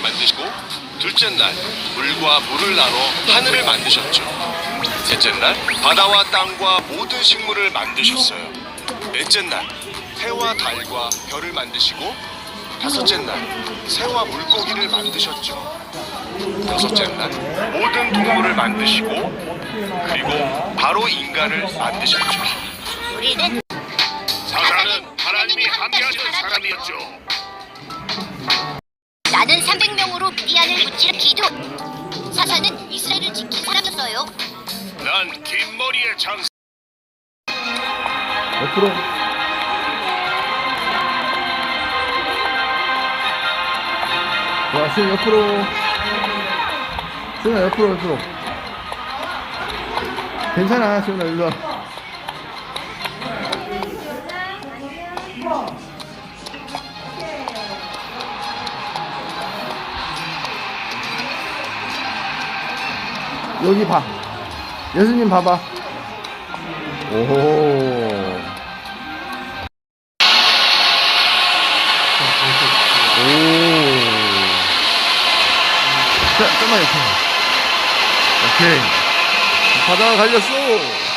빛을 만드시고 둘째 날 물과 물을 나눠 하늘을 만드셨죠. 셋째 날 바다와 땅과 모든 식물을 만드셨어요. 넷째 날 해와 달과 별을 만드시고 다섯째 날 새와 물고기를 만드셨죠. 여섯째 날 모든 동물을 만드시고 그리고 바로 인간을 만드셨죠. 우리는 사사는 하나님이 함께하시는 사람이었죠. 나는 300명으로 미디안을 무찌르 기도. 사사는 이스라엘을 지킨 사람이었어요. 난 긴 머리의 장사. 옆으로. 와, 수영 옆으로. 수영아, 옆으로, 옆으로. 괜찮아, 수영아, 일로 와. 여기 봐. 예수님 봐봐. 오호. 오. 자, 좀만 옆에. 오케이. 바다가 갈렸어.